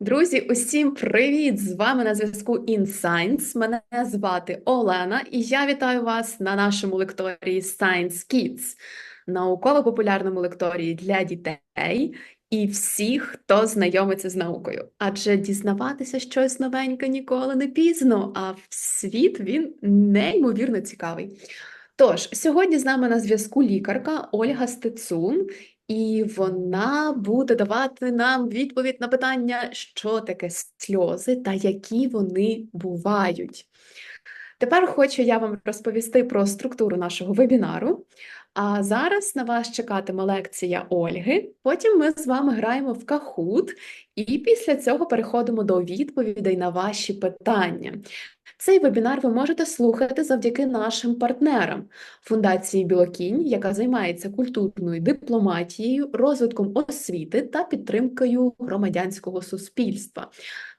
Друзі, усім привіт! З вами на зв'язку InScience. Мене звати Олена, і я вітаю вас на нашому лекторії Science Kids, науково-популярному лекторії для дітей і всіх, хто знайомиться з наукою. Адже дізнаватися щось новеньке ніколи не пізно, а світ він неймовірно цікавий. Тож, сьогодні з нами на зв'язку лікарка Ольга Стецун, і вона буде давати нам відповідь на питання, що таке сльози та які вони бувають. Тепер хочу я вам розповісти про структуру нашого вебінару. А зараз на вас чекатиме лекція Ольги. Потім ми з вами граємо в Кахут, і після цього переходимо до відповідей на ваші питання. Цей вебінар ви можете слухати завдяки нашим партнерам Фундації Білокінь, яка займається культурною дипломатією, розвитком освіти та підтримкою громадянського суспільства.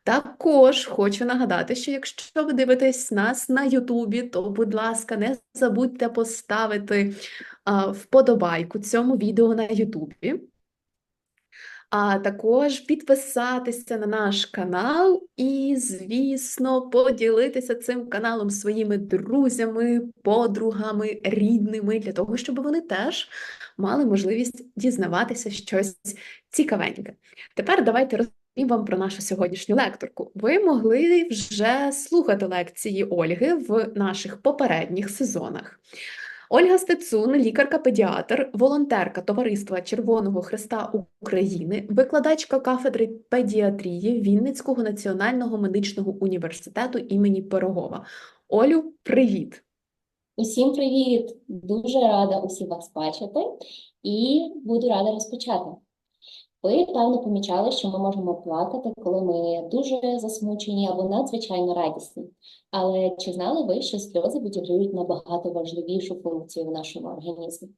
Також хочу нагадати, що якщо ви дивитесь нас на Ютубі, то, будь ласка, не забудьте поставити а, вподобайку цьому відео на Ютубі а також підписатися на наш канал і, звісно, поділитися цим каналом своїми друзями, подругами, рідними, для того, щоб вони теж мали можливість дізнаватися щось цікавеньке. Тепер давайте розповім вам про нашу сьогоднішню лекторку. Ви могли вже слухати лекції Ольги в наших попередніх сезонах. Ольга Стецун, лікарка-педіатр, волонтерка Товариства Червоного Христа України, викладачка кафедри педіатрії Вінницького національного медичного університету імені Пирогова. Олю, привіт! Усім привіт! Дуже рада усіх вас бачити і буду рада розпочати. Ви, певно, помічали, що ми можемо плакати, коли ми дуже засмучені або надзвичайно радісні. Але чи знали ви, що сльози відіграють набагато важливішу функцію в нашому організмі?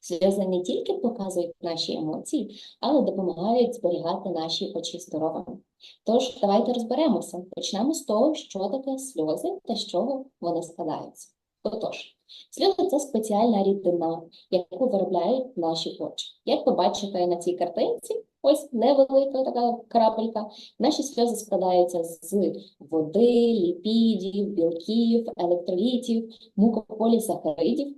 Сльози не тільки показують наші емоції, але допомагають зберігати наші очі здоровими. Тож, давайте розберемося. Почнемо з того, що таке сльози та з чого вони складаються. Отож, сльози це спеціальна рідина, яку виробляють наші очі. Як ви бачите на цій картинці, ось невелика така крапелька. Наші сльози складаються з води, ліпідів, білків, електролітів, мукополісахаридів.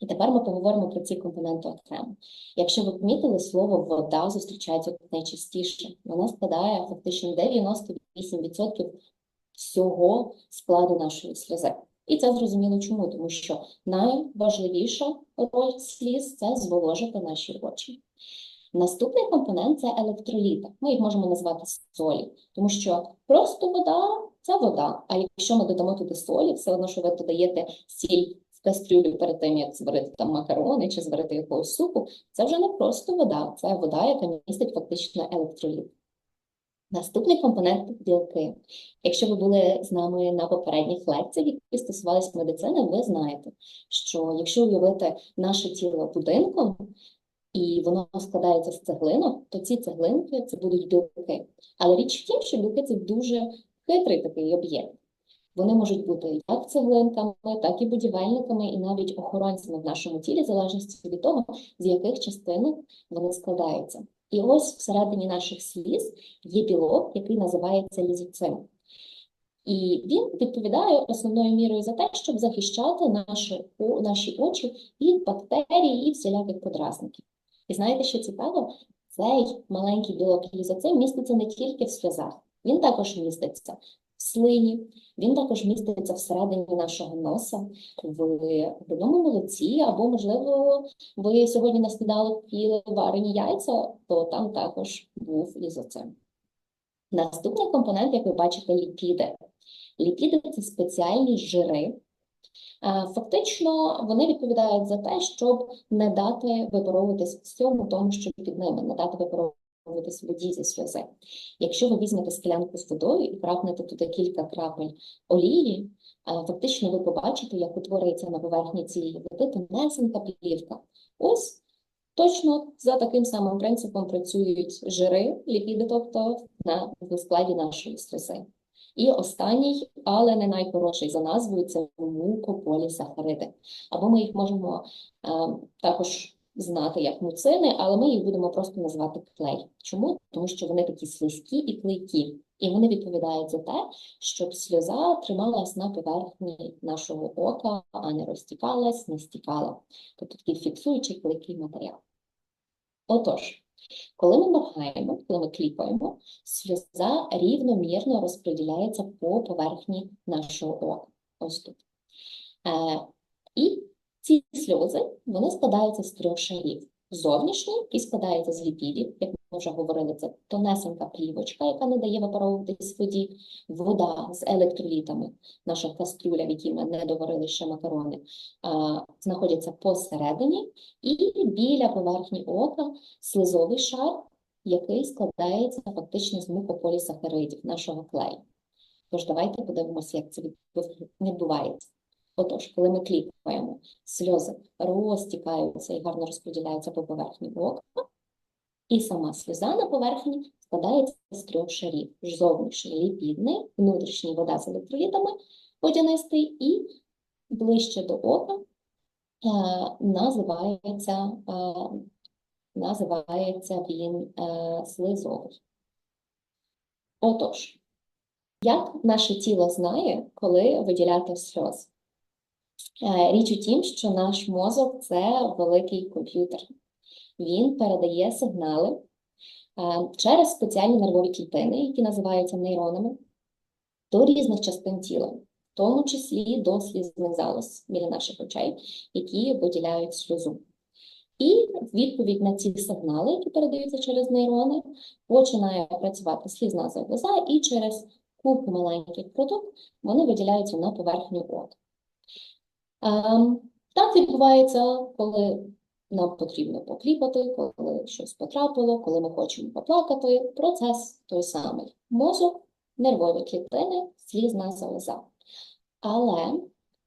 І тепер ми поговоримо про ці компоненти окремо. Якщо ви помітили, слово вода зустрічається найчастіше. Вона складає фактично 98% всього складу нашої сльози. І це зрозуміло чому, тому що найважливіша роль сліз це зволожити наші очі. Наступний компонент це електроліти. Ми їх можемо назвати солі, тому що просто вода це вода. А якщо ми додамо туди солі, все одно, що ви додаєте сіль в кастрюлю перед тим, як зварити там макарони чи зварити якогось супу, це вже не просто вода, це вода, яка містить фактично електроліт. Наступний компонент білки. Якщо ви були з нами на попередніх лекціях, які стосувалися медицини, ви знаєте, що якщо уявити наше тіло будинком, і воно складається з цеглинок, то ці цеглинки це будуть білки. Але річ в тім, що білки це дуже хитрий такий об'єкт. Вони можуть бути як цеглинками, так і будівельниками, і навіть охоронцями в нашому тілі, в залежності від того, з яких частинок вони складаються. І ось всередині наших сліз є білок, який називається лізоцим. І він відповідає основною мірою за те, щоб захищати наші наші очі від бактерій і всіляких подразників. І знаєте, що цікаво? Цей маленький білок лізоцим міститься не тільки в сльозах, він також міститься слині, він також міститься всередині нашого носа, в грудному молоці, або, можливо, ви сьогодні на сніданок їли варені яйця, то там також був лізоцим. Наступний компонент, як ви бачите, ліпіди. Ліпіди це спеціальні жири. Фактично, вони відповідають за те, щоб не дати випаровуватись всьому тому, що під ними, не дати випаровуватись воді зі сльози. Якщо ви візьмете склянку з водою і крапнете туди кілька крапель олії, фактично ви побачите, як утворюється на поверхні цієї води тонесенька плівка. Ось точно за таким самим принципом працюють жири, ліпіди, тобто на складі нашої сльози. І останній, але не найкоротший за назвою, це мукополісахариди. Або ми їх можемо е, також знати як муцини, але ми їх будемо просто називати клей. Чому? Тому що вони такі слизькі і клейкі, і вони відповідають за те, щоб сльоза трималась на поверхні нашого ока, а не розтікалась, не стікала. Тобто такий фіксуючий клейкий матеріал. Отож, коли ми моргаємо, коли ми кліпаємо, сльоза рівномірно розподіляється по поверхні нашого ока. Ось тут. Е, і ці сльози вони складаються з трьох шарів. Зовнішній, який складається з ліпідів, як ми вже говорили, це тонесенька плівочка, яка не дає випаровуватись воді, вода з електролітами, наша каструля, в якій ми не доварили ще макарони, знаходяться посередині, і біля поверхні ока слизовий шар, який складається фактично з мукополісахаридів нашого клею. Тож давайте подивимося, як це відбув- відбувається. Отож, коли ми кліпаємо, сльози розтікаються і гарно розподіляються по поверхні ока, і сама сльоза на поверхні складається з трьох шарів: зовнішній ліпідний, внутрішній вода з електролітами, водянистий, і ближче до ока е, називається, е, називається він е, слизовий. Отож, як наше тіло знає, коли виділяти сльози? Е, Річ у тім, що наш мозок це великий комп'ютер. Він передає сигнали е, через спеціальні нервові клітини, які називаються нейронами, до різних частин тіла, в тому числі до слізних залоз біля наших очей, які виділяють сльозу. І відповідь на ці сигнали, які передаються через нейрони, починає працювати слізна залоза, і через купу маленьких проток вони виділяються на поверхню ока. Так відбувається, коли нам потрібно покліпати, коли щось потрапило, коли ми хочемо поплакати. Процес той самий. Мозок, нервові клітини, слізна залоза. Але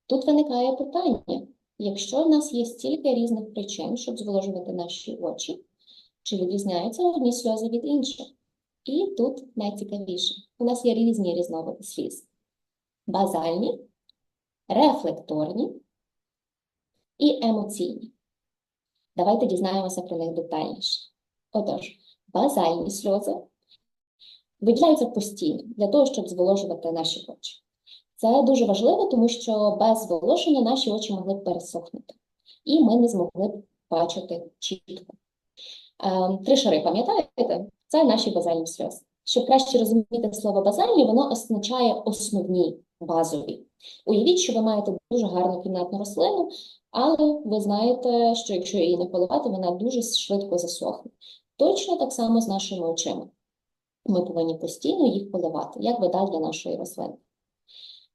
тут виникає питання: якщо в нас є стільки різних причин, щоб зволожувати наші очі, чи відрізняються одні сльози від інших? І тут найцікавіше: у нас є різні різновиди сліз: базальні, рефлекторні і емоційні. Давайте дізнаємося про них детальніше. Отож, базальні сльози виділяються постійно для того, щоб зволожувати наші очі. Це дуже важливо, тому що без зволоження наші очі могли б пересохнути, і ми не змогли б бачити чітко. Ем, Три шари, пам'ятаєте? Це наші базальні сльози. Щоб краще розуміти слово базальні, воно означає основні, базові. Уявіть, що ви маєте дуже гарну кімнатну рослину, але ви знаєте, що якщо її не поливати, вона дуже швидко засохне. Точно так само з нашими очима. Ми повинні постійно їх поливати, як вода для нашої рослини.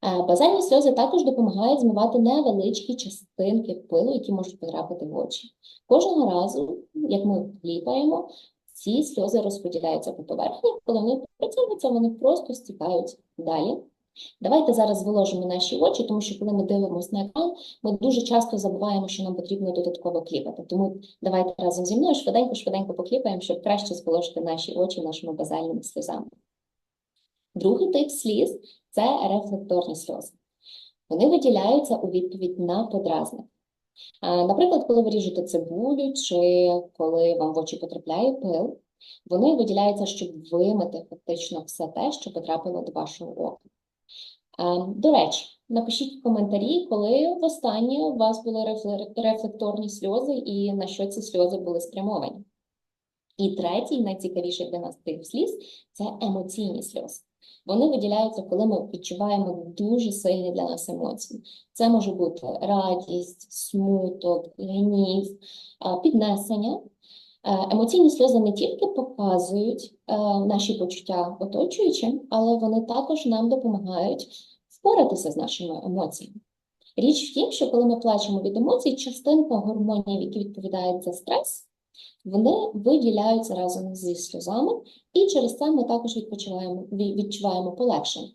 Е, Базальні сльози також допомагають змивати невеличкі частинки пилу, які можуть потрапити в очі. Кожного разу, як ми кліпаємо, ці сльози розподіляються по поверхні, коли вони працюються, вони просто стікають далі. Давайте зараз зволожимо наші очі, тому що коли ми дивимося на екран, ми дуже часто забуваємо, що нам потрібно додатково кліпати. Тому давайте разом зі мною швиденько-швиденько покліпаємо, щоб краще зволожити наші очі нашими базальними сльозами. Другий тип сліз це рефлекторні сльози. Вони виділяються у відповідь на подразник. Наприклад, коли ви ріжете цибулю чи коли вам в очі потрапляє пил, вони виділяються, щоб вимити фактично все те, що потрапило до вашого ока. А, До речі, напишіть в коментарі, коли востаннє у вас були рефлекторні сльози і на що ці сльози були спрямовані. І третій, найцікавіший для нас тип сліз це емоційні сльози. Вони виділяються, коли ми відчуваємо дуже сильні для нас емоції. Це може бути радість, смуток, гнів, піднесення. Е, Емоційні сльози не тільки показують е, наші почуття оточуючим, але вони також нам допомагають впоратися з нашими емоціями. Річ в тім, що коли ми плачемо від емоцій, частинка гормонів, які відповідають за стрес, вони виділяються разом зі сльозами, і через це ми також відпочиваємо, відчуваємо полегшення.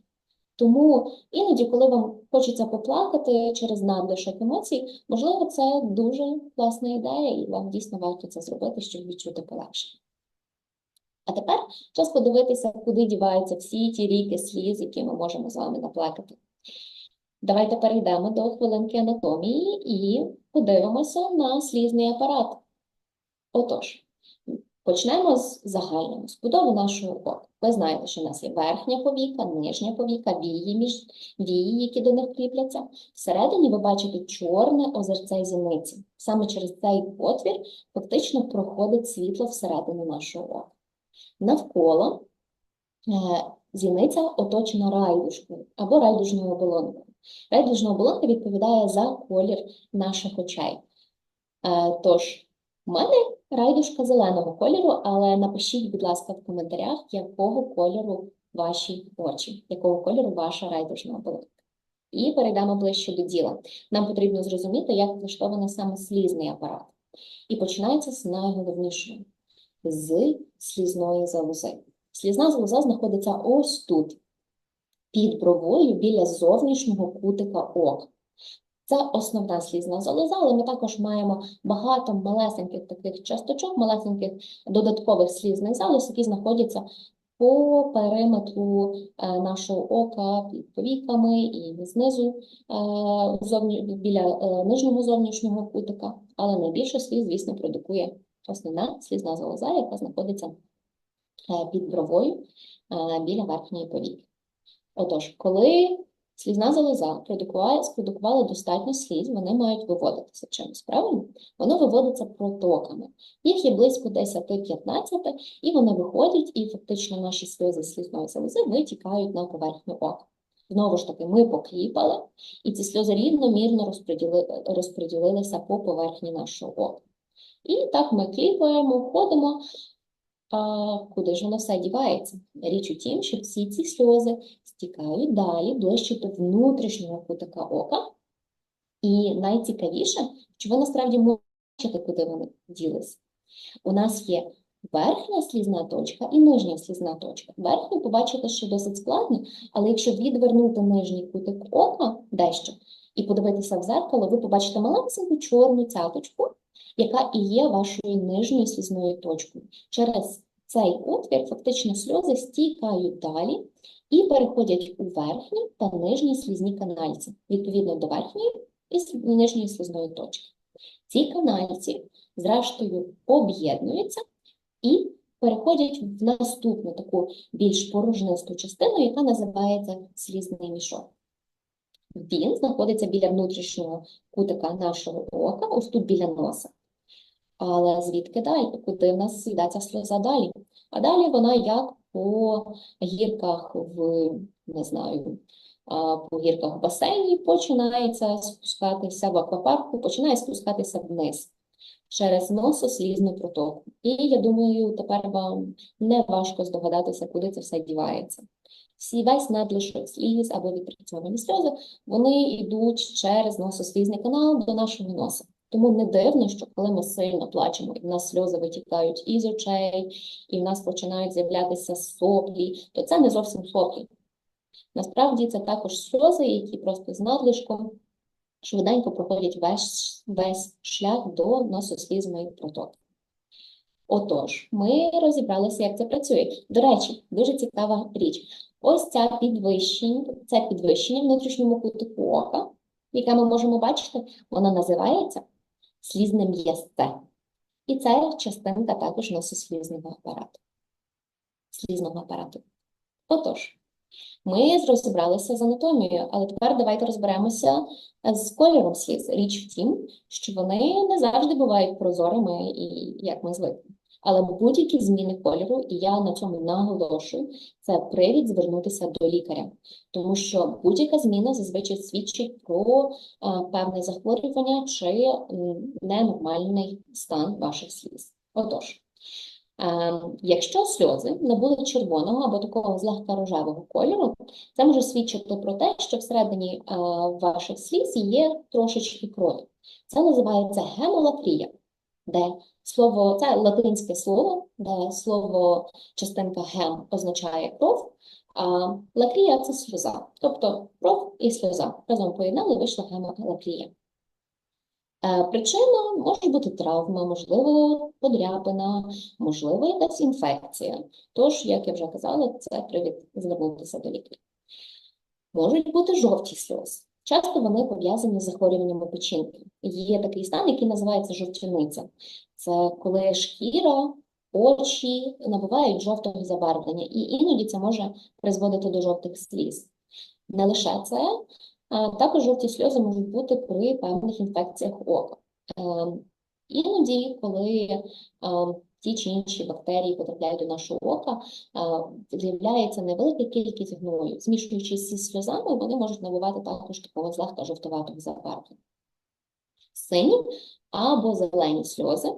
Тому іноді, коли вам хочеться поплакати через надлишок емоцій, можливо, це дуже класна ідея, і вам дійсно варто це зробити, щоб відчути полегшення. А тепер час подивитися, куди діваються всі ті ріки сліз, які ми можемо з вами наплакати. Давайте перейдемо до хвилинки анатомії і подивимося на слізний апарат. Отож, почнемо з загального збудови нашого ока. Ви знаєте, що в нас є верхня повіка, нижня повіка, вії між вії, які до них кріпляться. Всередині ви бачите чорне озерце зіниці. Саме через цей отвір фактично проходить світло всередину нашого ока. Навколо е, зіниця оточена райдушкою або райдужною оболонкою. Райдужна оболонка відповідає за колір наших очей. Е, Тож, у мене райдушка зеленого кольору, але напишіть, будь ласка, в коментарях, якого кольору ваші очі, якого кольору ваша райдужна оболонка. І перейдемо ближче до діла. Нам потрібно зрозуміти, як влаштований саме слізний апарат. І починається з найголовнішого з слізної залози. Слізна залоза знаходиться ось тут, під бровою біля зовнішнього кутика ока. Це основна слізна залоза, але ми також маємо багато малесеньких таких часточок, малесеньких додаткових слізних залоз, які знаходяться по периметру е, нашого ока під повіками і знизу е, біля е, нижнього зовнішнього кутика. Але найбільше сліз, звісно, продукує основна слізна залоза, яка знаходиться е, під бровою е, біля верхньої повіки. Отож, коли слізна залоза продукувала, спродукувала достатньо сліз, вони мають виводитися чимось, правильно? Воно виводиться протоками. Їх є близько 10-15, і вони виходять, і фактично наші сльози слізної залози витікають на поверхню ока. Знову ж таки, ми покліпали, і ці сльози рівномірно розподіли, розподілилися по поверхні нашого ока. І так ми кліпаємо, входимо, а куди ж воно все дівається? Річ у тім, що всі ці сльози стікають далі, ближче до внутрішнього кутика ока. І найцікавіше, що ви насправді бачите, куди вони ділися. У нас є верхня слізна точка і нижня слізна точка. Верхню побачите, що досить складно, але якщо відвернути нижній кутик ока дещо і подивитися в зеркало, ви побачите маленьку чорну цяточку, яка і є вашою нижньою слізною точкою. Через цей отвір фактично сльози стікають далі і переходять у верхні та нижні слізні канальці, відповідно до верхньої і нижньої слізної точки. Ці канальці, зрештою, об'єднуються і переходять в наступну таку більш порожнисту частину, яка називається слізний мішок. Він знаходиться біля внутрішнього кутика нашого ока, ось тут біля носа. Але звідки далі? Куди в нас йде ця сльоза далі? А далі вона як по гірках в, не знаю, по гірках в басейні починається спускатися в аквапарку, починає спускатися вниз через носослізну протоку. І я думаю, тепер вам не важко здогадатися, куди це все дівається. Всі весь надлишок сліз або відпрацьовані сльози, вони йдуть через носослізний канал до нашого носа. Тому не дивно, що коли ми сильно плачемо, і в нас сльози витікають із очей, і в нас починають з'являтися соплі, то це не зовсім соплі. Насправді це також сльози, які просто з надлишком швиденько проходять весь, весь шлях до носослізної протоки. Отож, ми розібралися, як це працює. До речі, дуже цікава річ. Ось ця підвищення, це підвищення внутрішньому кутику ока, яке ми можемо бачити, воно називається слізне м'язце. І це частинка також носослізного апарату. Слізного апарату. Отож, ми розібралися з анатомією, але тепер давайте розберемося з кольором сліз. Річ в тім, що вони не завжди бувають прозорими, і як ми звикли. Але будь-які зміни кольору, і я на цьому наголошую, це привід звернутися до лікаря, тому що будь-яка зміна зазвичай свідчить про а, певне захворювання чи ненормальний стан ваших сліз. Отож, е, якщо сльози набули червоного або такого злегка рожевого кольору, це може свідчити про те, що всередині е, ваших сліз є трошечки крові. Це називається гемолакрія, де слово, це латинське слово, де слово частинка гем означає кров, а лакрія це сльоза. Тобто кров і сльоза разом поєднали, вийшла гемолакрія. Е, Причина може бути травма, можливо, подряпина, можливо, якась інфекція. Тож, як я вже казала, це привід звернутися до лікаря. Можуть бути жовті сльози. Часто вони пов'язані з захворюваннями печінки. Є такий стан, який називається жовтяниця. Це коли шкіра, очі набувають жовтого забарвлення, і іноді це може призводити до жовтих сліз. Не лише це, а також жовті сльози можуть бути при певних інфекціях ока. Ем, Іноді, коли ем, ті чи інші бактерії потрапляють до нашого ока, з'являється невелика кількість гною. Змішуючись зі сльозами, вони можуть набувати також такого злегка жовтуватого забарвлення. Сині або зелені сльози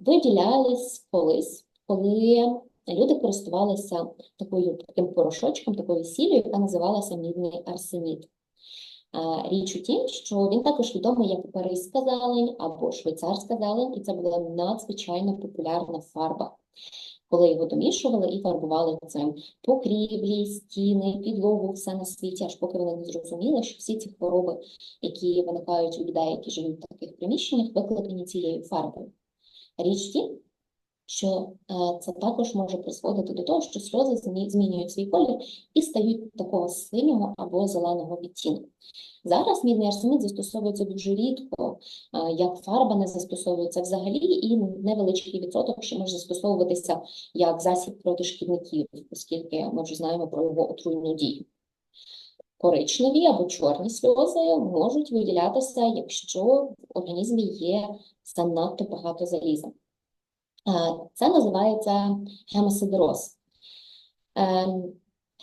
виділялись колись, коли люди користувалися такою таким порошочком, такою сіллю, яка називалася мідний арсенід. А, Річ у тім, що він також відомий як паризька зелень або швейцарська зелень, і це була надзвичайно популярна фарба. Коли його домішували і фарбували цим покрівлі, стіни, підлогу, все на світі, аж поки вони не зрозуміли, що всі ці хвороби, які виникають у людей, які живуть в таких приміщеннях, викликані цією фарбою. Річ тім, що е, це також може призводити до того, що сльози змінюють свій колір і стають такого синього або зеленого відтінку. Зараз мідний арсенід застосовується дуже рідко, е, як фарба не застосовується взагалі, і невеличкий відсоток ще може застосовуватися як засіб проти шкідників, оскільки ми вже знаємо про його отруйну дію. Коричневі або чорні сльози можуть виділятися, якщо в організмі є занадто багато заліза. Е, Це називається гемосидероз. Ем,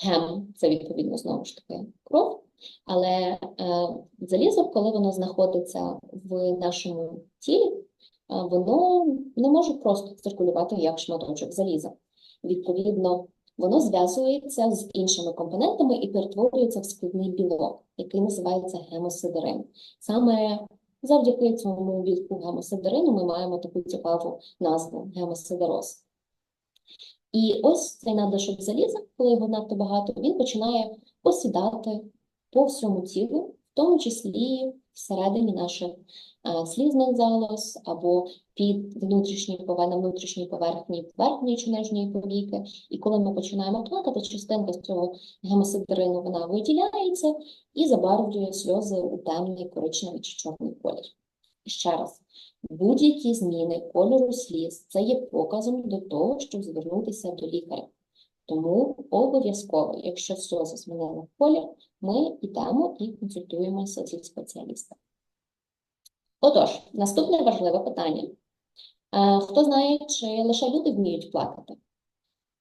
Гем це відповідно знову ж таки кров, але е, залізо, коли воно знаходиться в нашому тілі, е, воно не може просто циркулювати як шматочок заліза. Відповідно, воно зв'язується з іншими компонентами і перетворюється в складний білок, який називається гемосидерин. Саме завдяки цьому білку гемосидерину ми маємо таку цікаву назву гемосидероз. І ось цей надлишок заліза, коли його надто багато, він починає осідати по всьому тілу, в тому числі всередині наших е, слізних залоз або під внутрішньою на внутрішній поверхні верхньої чи нижньої повіки. І коли ми починаємо плакати, частинка з цього гемосидерину вона виділяється і забарвлює сльози у темний коричневий чи чорний колір. Ще раз, будь-які зміни кольору сліз це є показом до того, щоб звернутися до лікаря. Тому обов'язково, якщо сльози змінили колір, ми йдемо і консультуємося зі спеціалістом. Отож, наступне важливе питання. Е, Хто знає, чи лише люди вміють плакати?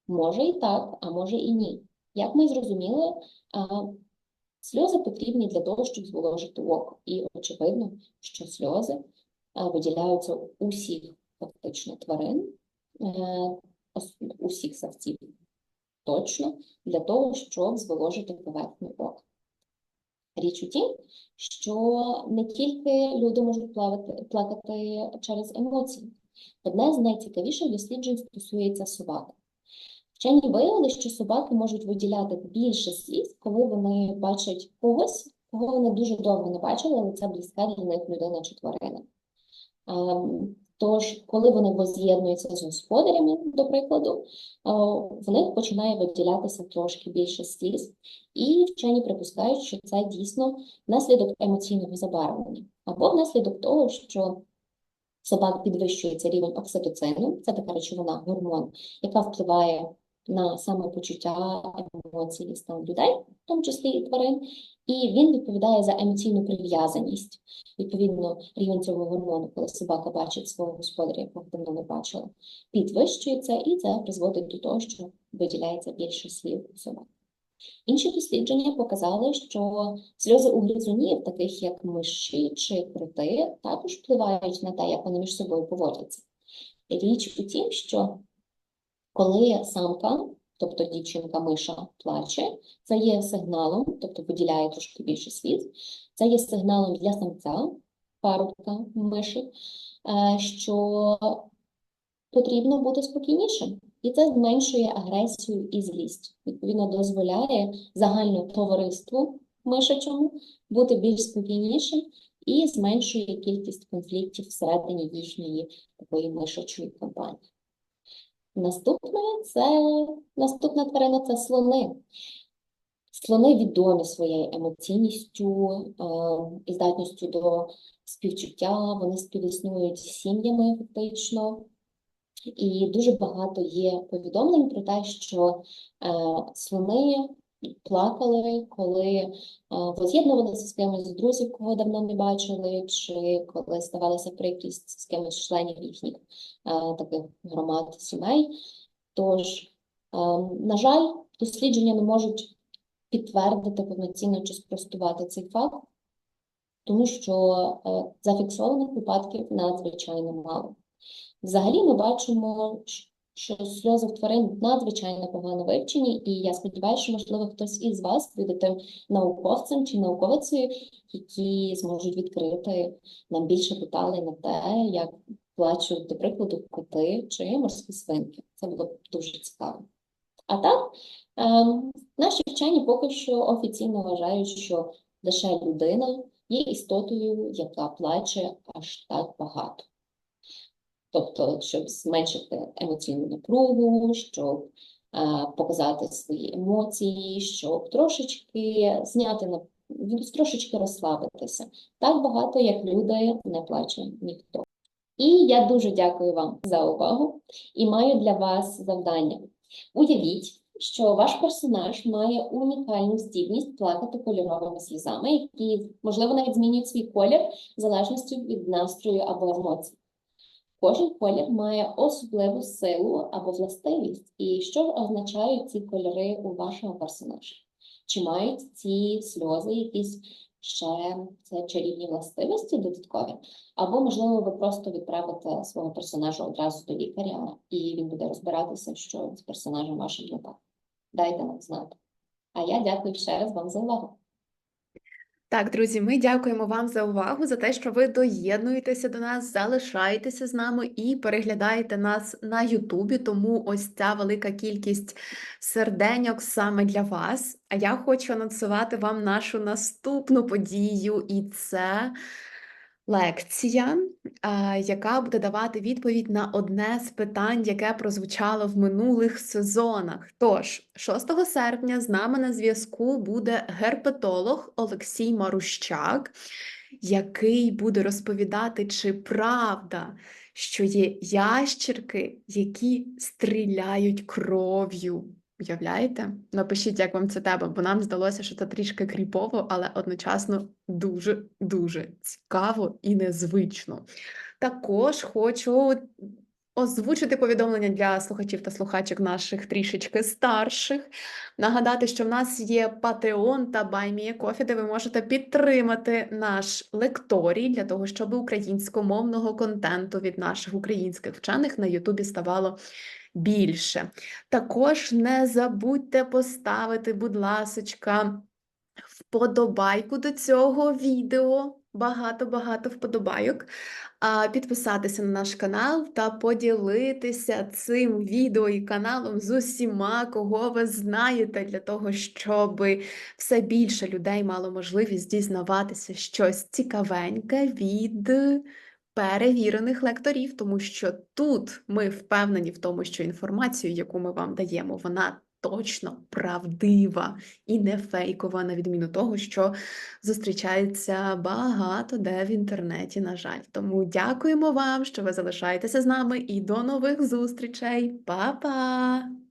Може і так, а може і ні. Як ми зрозуміли, е, сльози потрібні для того, щоб зволожити око. І очевидно, що сльози е, виділяються усіх фактично тварин, усіх савців точно для того, щоб зволожити поверхню ока. Річ у тім, що не тільки люди можуть плавати, плакати через емоції. Одне з найцікавіших досліджень стосується собак. Вчені виявили, що собаки можуть виділяти більше сліз, коли вони бачать когось, кого вони дуже довго не бачили, але це близька для них людина чи тварина. Тож, коли вони воз'єднуються з господарями, до прикладу, в них починає виділятися трошки більше сліз, і вчені припускають, що це дійсно наслідок емоційного забарвлення, або внаслідок того, що собак підвищується рівень окситоцину, це така речовина, гормон, яка впливає на самопочуття емоцій стан людей, в тому числі і тварин, і він відповідає за емоційну прив'язаність. Відповідно, рівень цього гормону, коли собака бачить свого господаря, якого давно не бачила, підвищується, і це призводить до того, що виділяється більше слів у собак. Інші дослідження показали, що сльози у гризунів, таких як миші чи кроти, також впливають на те, як вони між собою поводяться. Річ у тім, що коли самка, тобто дівчинка миша плаче, це є сигналом, тобто виділяє трошки більше сліз, це є сигналом для самця, парубка миші, е, що потрібно бути спокійнішим. І це зменшує агресію і злість. Відповідно, дозволяє загальному товариству мишачому бути більш спокійнішим і зменшує кількість конфліктів всередині їхньої такої мишачої компанії. Наступне це наступна тварина це слони. Слони відомі своєю емоційністю е, і здатністю до співчуття, вони співіснують з сім'ями фактично. І дуже багато є повідомлень про те, що е, слони плакали, коли е, воз'єднувалися з кимось друзів, кого давно не бачили, чи коли ставалася прикрість з кимось членів їхніх е, таких громад сімей. Тож, е, на жаль, дослідження не можуть підтвердити повноцінно чи спростувати цей факт, тому що зафіксованих випадків надзвичайно мало. Взагалі ми бачимо, що сльози тварин надзвичайно погано вивчені, і я сподіваюся, що, можливо, хтось із вас буде тим науковцем чи науковицею, які зможуть відкрити нам більше деталей на те, як плачуть, до прикладу, коти чи морські свинки. Це було б дуже цікаво. А так, ем, наші вчені поки що офіційно вважають, що лише людина є істотою, яка плаче аж так багато. Тобто, щоб зменшити емоційну напругу, щоб е, показати свої емоції, щоб трошечки зняти на трошечки розслабитися. Так багато, як люди, не плаче ніхто. І я дуже дякую вам за увагу і маю для вас завдання. Уявіть, що ваш персонаж має унікальну здібність плакати кольоровими слізами, які, можливо, навіть змінюють свій колір в залежності від настрою або емоцій. Кожен колір має особливу силу або властивість. І що означають ці кольори у вашого персонажа? Чи мають ці сльози якісь ще це чарівні властивості додаткові? Або, можливо, ви просто відправите свого персонажа одразу до лікаря, і він буде розбиратися, що з персонажем вашим не так. Дайте нам знати. А я дякую ще раз вам за увагу. Так, друзі, ми дякуємо вам за увагу, за те, що ви доєднуєтеся до нас, залишаєтеся з нами і переглядаєте нас на Ютубі. Тому ось ця велика кількість серденьок саме для вас. А я хочу анонсувати вам нашу наступну подію, і це лекція, яка буде давати відповідь на одне з питань, яке прозвучало в минулих сезонах. Тож, 6 серпня з нами на зв'язку буде герпетолог Олексій Марущак, який буде розповідати, чи правда, що є ящірки, які стріляють кров'ю. Уявляєте? Напишіть, як вам це тебе, бо нам здалося, що це трішки кріпово, але одночасно дуже дуже цікаво і незвично. Також хочу озвучити повідомлення для слухачів та слухачок наших трішечки старших. Нагадати, що в нас є Patreon та BuyMeACoffee, де ви можете підтримати наш лекторій для того, щоб українськомовного контенту від наших українських вчених на Ютубі ставало більше. Також не забудьте поставити, будь ласочка, вподобайку до цього відео. Багато-багато вподобайок. Підписатися на наш канал та поділитися цим відео і каналом з усіма, кого ви знаєте, для того, щоб все більше людей мало можливість дізнаватися щось цікавеньке від перевірених лекторів, тому що тут ми впевнені в тому, що інформацію, яку ми вам даємо, вона точно правдива і не фейкова, на відміну того, що зустрічається багато де в інтернеті, на жаль. Тому дякуємо вам, що ви залишаєтеся з нами, і до нових зустрічей. Па-па!